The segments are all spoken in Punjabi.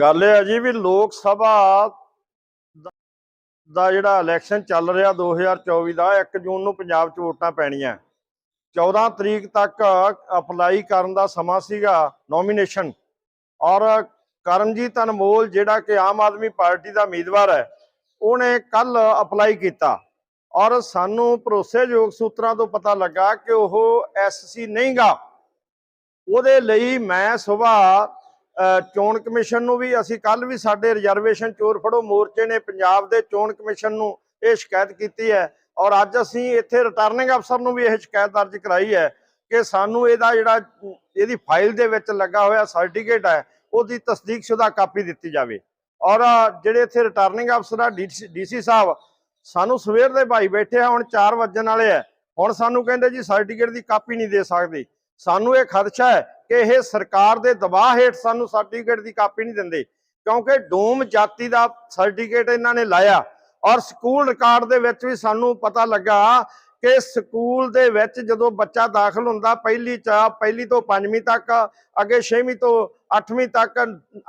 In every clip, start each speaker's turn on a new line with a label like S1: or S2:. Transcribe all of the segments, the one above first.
S1: ਗੱਲ ਇਹ ਹੈ ਜੀ ਵੀ ਲੋਕ ਸਭਾ ਦਾ- ਜਿਹੜਾ ਇਲੈਕਸ਼ਨ ਚੱਲ ਰਿਹਾ 2024 ਦਾ 1 ਜੂਨ ਨੂੰ ਪੰਜਾਬ 'ਚ ਵੋਟਾਂ ਪੈਣੀਆਂ। 14 ਤਰੀਕ ਤੱਕ ਅਪਲਾਈ ਕਰਨ ਦਾ ਸਮਾਂ ਸੀਗਾ ਨੋਮੀਨੇਸ਼ਨ। ਔਰ ਕਰਮਜੀਤ ਅਨਮੋਲ, ਜਿਹੜਾ ਕਿ ਆਮ ਆਦਮੀ ਪਾਰਟੀ ਦਾ ਉਮੀਦਵਾਰ ਹੈ, ਉਹਨੇ ਕੱਲ ਅਪਲਾਈ ਕੀਤਾ। ਔਰ ਸਾਨੂੰ ਭਰੋਸੇਯੋਗ ਸੂਤਰਾਂ ਤੋਂ ਪਤਾ ਲੱਗਾ ਕਿ ਉਹ ਐਸਸੀ ਨਹੀਂਗਾ। ਉਹਦੇ ਲਈ ਮੈਂ ਸਵੇਰ ਚੋਣ ਕਮਿਸ਼ਨ ਨੂੰ ਵੀ, ਅਸੀਂ ਕੱਲ ਵੀ ਸਾਡੇ ਰਿਜ਼ਰਵੇਸ਼ਨ ਚੋਰ ਫੜੋ ਮੋਰਚੇ ਨੇ ਪੰਜਾਬ ਦੇ ਚੋਣ ਕਮਿਸ਼ਨ ਨੂੰ ਇਹ ਸ਼ਿਕਾਇਤ ਕੀਤੀ ਹੈ। ਔਰ ਅੱਜ ਅਸੀਂ ਇੱਥੇ ਰਿਟਰਨਿੰਗ ਅਫਸਰ ਨੂੰ ਵੀ ਇਹ ਸ਼ਿਕਾਇਤ ਦਰਜ ਕਰਾਈ ਹੈ ਕਿ ਸਾਨੂੰ ਇਹਦਾ ਜਿਹੜਾ, ਇਹਦੀ ਫਾਈਲ ਦੇ ਵਿੱਚ ਲੱਗਾ ਹੋਇਆ ਸਰਟੀਫਿਕੇਟ ਹੈ, ਉਹਦੀ ਤਸਦੀਕਸ਼ੁਦਾ ਕਾਪੀ ਦਿੱਤੀ ਜਾਵੇ। ਔਰ ਜਿਹੜੇ ਇੱਥੇ ਰਿਟਰਨਿੰਗ ਅਫਸਰ ਆ ਡੀਸੀ ਸਾਹਿਬ, ਸਾਨੂੰ ਸਵੇਰ ਦੇ ਭਾਈ ਬੈਠੇ ਆ, ਹੁਣ 4 ਵਜਣ ਵਾਲੇ ਆ। ਹੁਣ ਸਾਨੂੰ ਕਹਿੰਦੇ ਜੀ ਸਰਟੀਫਿਕੇਟ ਦੀ ਕਾਪੀ ਨਹੀਂ ਦੇ ਸਕਦੇ। ਸਾਨੂੰ ਇਹ ਖਦਸ਼ਾ ਹੈ ਕਿ ਇਹ ਸਰਕਾਰ ਦੇ ਦਬਾਅ ਹੇਠ ਸਾਨੂੰ ਸਰਟੀਫਿਕੇਟ ਦੀ ਕਾਪੀ ਨਹੀਂ ਦਿੰਦੇ, ਕਿਉਂਕਿ ਡੋਮ ਜਾਤੀ ਦਾ ਸਰਟੀਫਿਕੇਟ ਇਹਨਾਂ ਨੇ ਲਾਇਆ ਔਰ ਸਕੂਲ ਰਿਕਾਰਡ ਦੇ ਵਿੱਚ ਵੀ ਸਾਨੂੰ ਪਤਾ ਲੱਗਾ ਕਿ ਸਕੂਲ ਦੇ ਵਿੱਚ ਜਦੋਂ ਬੱਚਾ ਦਾਖਲ ਹੁੰਦਾ ਪਹਿਲੀ ਚ, ਪਹਿਲੀ ਤੋਂ ਪੰਜਵੀਂ ਤੱਕ, ਅੱਗੇ 6ਵੀਂ ਤੋਂ 8ਵੀਂ ਤੱਕ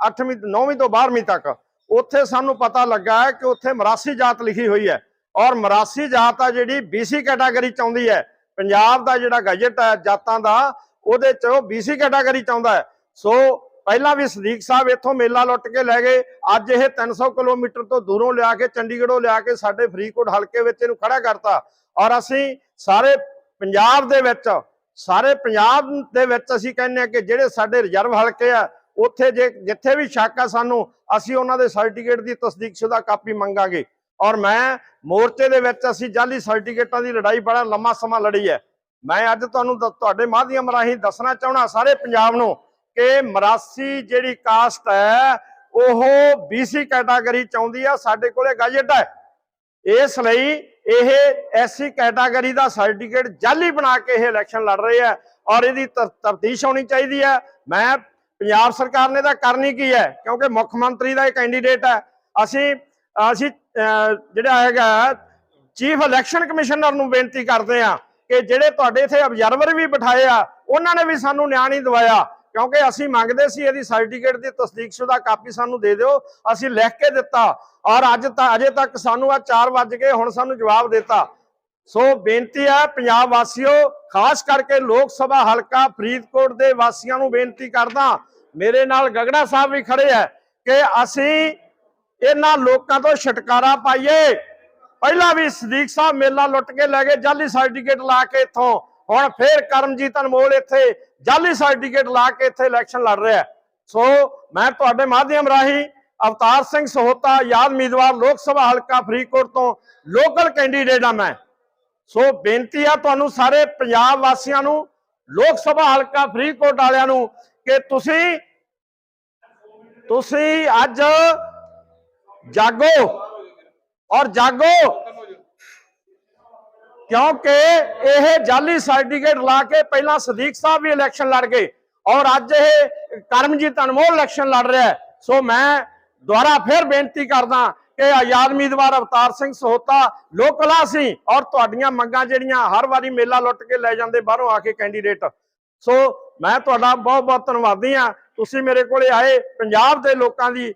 S1: 8ਵੀਂ 9ਵੀਂ ਤੋਂ 12ਵੀਂ ਤੱਕ, ਉੱਥੇ ਸਾਨੂੰ ਪਤਾ ਲੱਗਾ ਹੈ ਕਿ ਉੱਥੇ ਮਰਾਸੀ ਜਾਤ ਲਿਖੀ ਹੋਈ ਹੈ ਔਰ ਮਰਾਸੀ ਜਾਤ ਆ ਜਿਹੜੀ BC ਕੈਟਾਗਰੀ ਚ ਆਉਂਦੀ ਹੈ, ਪੰਜਾਬ ਦਾ ਜਿਹੜਾ ਗਜਟ ਹੈ, ਜਾਤਾਂ ਦਾ ਉਹਦੇ ਚ ਉਹ BC ਕੈਟਾਗਰੀ ਚ ਆਉਂਦਾ ਹੈ। ਸੋ ਪਹਿਲਾਂ ਵੀ ਸਦੀਕ ਸਾਹਿਬ ਇੱਥੋਂ ਮੇਲਾ ਲੁੱਟ ਕੇ ਲੈ ਗਏ। ਅੱਜ ਇਹ 300 ਕਿਲੋਮੀਟਰ ਤੋਂ ਦੂਰੋਂ ਲਿਆ ਕੇ, ਚੰਡੀਗੜ੍ਹੋਂ ਲਿਆ ਕੇ ਸਾਡੇ ਫਰੀਦਕੋਟ ਹਲਕੇ ਵਿੱਚ ਇਹਨੂੰ ਖੜਾ ਕਰਤਾ। ਔਰ ਅਸੀਂ ਸਾਰੇ ਪੰਜਾਬ ਦੇ ਵਿੱਚ, ਸਾਰੇ ਪੰਜਾਬ ਦੇ ਵਿੱਚ ਅਸੀਂ ਕਹਿੰਦੇ ਆ ਕਿ ਜਿਹੜੇ ਸਾਡੇ ਰਿਜ਼ਰਵ ਹਲਕੇ ਆ, ਉੱਥੇ ਜੇ ਜਿੱਥੇ ਵੀ ਸ਼ੱਕ ਆ ਸਾਨੂੰ, ਅਸੀਂ ਉਹਨਾਂ ਦੇ ਸਰਟੀਫਿਕੇਟ ਦੀ ਤਸਦੀਕਸ਼ੁਦਾ ਕਾਪੀ ਮੰਗਾਂਗੇ। ਔਰ ਮੈਂ ਮੋਰਚੇ ਦੇ ਵਿੱਚ ਅਸੀਂ ਜਾਲੀ ਸਰਟੀਫਿਕੇਟਾਂ ਦੀ ਲੜਾਈ ਬੜਾ ਲੰਮਾ ਸਮਾਂ ਲੜੀ ਹੈ। ਮੈਂ ਅੱਜ ਤੁਹਾਨੂੰ ਦ- ਤੁਹਾਡੇ ਮਾਧਿਅਮ ਰਾਹੀਂ ਦੱਸਣਾ ਚਾਹਣਾ ਸਾਰੇ ਪੰਜਾਬ ਨੂੰ ਕਿ ਮਰਾਸੀ ਜਿਹੜੀ ਕਾਸਟ ਹੈ, ਉਹ BC ਕੈਟਾਗਰੀ ਚ ਆਉਂਦੀ ਆ, ਸਾਡੇ ਕੋਲੇ ਗਜਟ ਹੈ। ਇਸ ਲਈ ਇਹ ਐਸਸੀ ਕੈਟਾਗਰੀ ਦਾ ਸਰਟੀਫਿਕੇਟ ਜਾਲੀ ਬਣਾ ਕੇ ਇਹ ਇਲੈਕਸ਼ਨ ਲੜ ਰਹੇ ਆ ਔਰ ਇਹਦੀ ਤਫਤੀਸ਼ ਹੋਣੀ ਚਾਹੀਦੀ ਹੈ ਮੈਂ ਪੰਜਾਬ ਸਰਕਾਰ ਨੇ ਤਾਂ ਕਰਨੀ ਕੀ ਹੈ, ਕਿਉਂਕਿ ਮੁੱਖ ਮੰਤਰੀ ਦਾ ਇਹ ਕੈਂਡੀਡੇਟ ਹੈ। ਅਸੀਂ ਅਸੀਂ ਜਿਹੜਾ ਹੈਗਾ ਚੀਫ ਇਲੈਕਸ਼ਨ ਕਮਿਸ਼ਨਰ ਨੂੰ ਬੇਨਤੀ ਕਰਦੇ ਆ ਕਿ ਜਿਹੜੇ ਤੁਹਾਡੇ ਇੱਥੇ ਅਬਜ਼ਰਵਰ ਵੀ ਬਿਠਾਏ ਆ, ਉਹਨਾਂ ਨੇ ਵੀ ਸਾਨੂੰ ਨਿਆਂ ਨਹੀਂ ਦਵਾਇਆ। ਕਿਉਂਕਿ ਅਸੀਂ ਮੰਗਦੇ ਸੀ ਇਹਦੀ ਸਰਟੀਫਿਕੇਟ ਦੀ ਤਸਦੀਕਸ਼ੁਦਾ ਕਾਪੀ ਸਾਨੂੰ ਦੇ ਦਿਓ, ਅਸੀਂ ਲਿਖ ਕੇ ਦਿੱਤਾ। ਔਰ ਅੱਜ ਤਾਂ, ਅਜੇ ਤੱਕ ਸਾਨੂੰ ਆ 4 ਵੱਜ ਗਏ, ਹੁਣ ਸਾਨੂੰ ਜਵਾਬ ਦਿੱਤਾ। ਸੋ ਬੇਨਤੀ ਹੈ ਪੰਜਾਬ ਵਾਸੀਓ, ਖਾਸ ਕਰਕੇ ਲੋਕ ਸਭਾ ਹਲਕਾ ਫਰੀਦਕੋਟ ਦੇ ਵਾਸੀਆਂ ਨੂੰ ਬੇਨਤੀ ਕਰਦਾ, ਮੇਰੇ ਨਾਲ ਗਗੜਾ ਸਾਹਿਬ ਵੀ ਖੜੇ ਹੈ ਕਿ ਅਸੀਂ ਇਹਨਾਂ ਲੋਕਾਂ ਤੋਂ ਛੁਟਕਾਰਾ ਪਾਈਏ। ਪਹਿਲਾਂ ਵੀ ਸਦੀਕ ਸਾਹਿਬ ਮੇਲਾ ਲੁੱਟ ਕੇ ਲੈ ਗਏ, ਜਾਲੀ ਸਰਟੀਫਿਕੇਟ ਲਾ ਕੇ ਇੱਥੋਂ। ਹੁਣ ਫੇਰ ਕਰਮਜੀਤ ਅਨਮੋਲ ਇੱਥੇ, ਜਾਲੀ ਸਰਟੀਫਿਕੇਟ ਲਾ ਕੇ ਇੱਥੇ ਇਲੈਕਸ਼ਨ ਲੜ ਰਿਹਾ ਸੋ ਮੈਂ ਤੁਹਾਡੇ ਮਾਧਿਅਮ ਰਾਹੀਂ ਅਵਤਾਰ ਸਿੰਘ ਸਹੋਤਾ, ਯਾਦ ਉਮੀਦਵਾਰ, ਲੋਕ ਸਭਾ ਹਲਕਾ ਫਰੀਦਕੋਟ ਤੋਂ ਲੋਕਲ ਕੈਂਡੀਡੇਟ ਆ ਮੈਂ। ਸੋ ਬੇਨਤੀ ਆ ਤੁਹਾਨੂੰ ਸਾਰੇ ਪੰਜਾਬ ਵਾਸੀਆਂ ਨੂੰ, ਲੋਕ ਸਭਾ ਹਲਕਾ ਫਰੀਦਕੋਟ ਵਾਲਿਆਂ ਨੂੰ ਕਿ ਤੁਸੀਂ ਤੁਸੀਂ ਅੱਜ ਜਾਗੋ। ਔਰ ਜਾਗੋ। ਕਿਉਂਕਿ ਇਹ ਜਾਲੀ ਸਰਟੀਫਿਕੇਟ ਲਾ ਕੇ ਪਹਿਲਾਂ ਸਦੀਕ ਸਾਹਿਬ ਵੀ ਇਲੈਕਸ਼ਨ ਲੜ ਗਏ ਔਰ ਅੱਜ ਇਹ ਕਰਮਜੀਤ ਅਨਮੋਲ ਇਲੈਕਸ਼ਨ ਲੜ ਰਿਹਾ ਸੋ ਮੈਂ ਦੁਬਾਰਾ ਫਿਰ ਬੇਨਤੀ ਕਰਦਾ ਕਿ ਆਜ਼ਾਦ ਉਮੀਦਵਾਰ ਅਵਤਾਰ ਸਿੰਘ ਸਹੋਤਾ ਲੋਕਲ ਆ ਸੀ ਔਰ ਤੁਹਾਡੀਆਂ ਮੰਗਾਂ ਜਿਹੜੀਆਂ ਹਰ ਵਾਰੀ ਮੇਲਾ ਲੁੱਟ ਕੇ ਲੈ ਜਾਂਦੇ ਬਾਹਰੋਂ ਆ ਕੇ ਕੈਂਡੀਡੇਟ ਸੋ ਮੈਂ ਤੁਹਾਡਾ ਬਹੁਤ ਬਹੁਤ ਧੰਨਵਾਦੀ ਆ ਤੁਸੀਂ ਮੇਰੇ ਕੋਲੇ ਆਏ, ਪੰਜਾਬ ਦੇ ਲੋਕਾਂ ਦੀ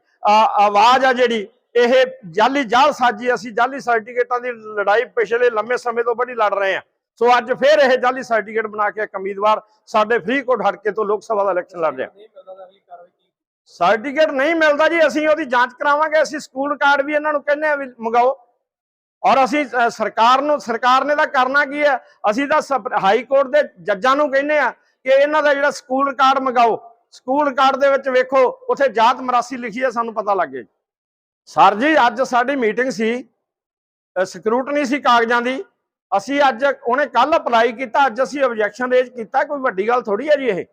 S1: ਆਵਾਜ਼ ਆ ਜਿਹੜੀ ਇਹ ਜਾਲੀ ਜਾਲ ਸਾਜੀ, ਅਸੀਂ ਜਾਲੀ ਸਰਟੀਫਿਕੇਟਾਂ ਦੀ ਲੜਾਈ ਪਿਛਲੇ ਲੰਮੇ ਸਮੇਂ ਤੋਂ ਬੜੀ ਲੜ ਰਹੇ ਹਾਂ। ਸੋ ਅੱਜ ਫੇਰ ਇਹ ਜਾਲੀ ਸਰਟੀਫਿਕੇਟ ਬਣਾ ਕੇ ਇੱਕ ਉਮੀਦਵਾਰ ਸਾਡੇ ਫਰੀਦਕੋਟ ਹਲਕੇ ਤੋਂ ਲੋਕ ਸਭਾ ਦਾ ਇਲੈਕਸ਼ਨ ਲੜ ਰਿਹਾ। ਸਰਟੀਫਿਕੇਟ ਨਹੀਂ ਮਿਲਦਾ ਜੀ, ਅਸੀਂ ਉਹਦੀ ਜਾਂਚ ਕਰਾਵਾਂਗੇ, ਅਸੀਂ ਸਕੂਲ ਕਾਰਡ ਵੀ ਇਹਨਾਂ ਨੂੰ ਕਹਿੰਦੇ ਆ ਵੀ ਮੰਗਾਓ। ਔਰ ਅਸੀਂ ਸਰਕਾਰ ਨੂੰ, ਸਰਕਾਰ ਨੇ ਤਾਂ ਕਰਨਾ ਕੀ ਹੈ? ਅਸੀਂ ਤਾਂ ਸਪ- ਹਾਈ ਕੋਰਟ ਦੇ ਜੱਜਾਂ ਨੂੰ ਕਹਿੰਦੇ ਆ ਕਿ ਇਹਨਾਂ ਦਾ ਜਿਹੜਾ ਸਕੂਲ ਕਾਰਡ ਮੰਗਾਓ। ਸਕੂਲ ਕਾਰਡ ਦੇ ਵਿੱਚ ਵੇਖੋ, ਉੱਥੇ ਜਾਤ ਮਰਾਸੀ ਲਿਖੀ ਹੈ, ਸਾਨੂੰ ਪਤਾ ਲੱਗ ਗਿਆ ਸਰ ਜੀ, ਅੱਜ ਸਾਡੀ ਮੀਟਿੰਗ ਸੀ। ਸਕਰੂਟਨੀ ਸੀ ਕਾਗਜ਼ਾਂ ਦੀ। ਅਸੀਂ ਅੱਜ, ਉਹਨੇ ਕੱਲ ਅਪਲਾਈ ਕੀਤਾ, ਅੱਜ ਅਸੀਂ ਆਬਜੈਕਸ਼ਨ ਰੇਜ਼ ਕੀਤਾ। ਕੋਈ ਵੱਡੀ ਗੱਲ ਥੋੜੀ ਹੈ ਜੀ ਇਹ।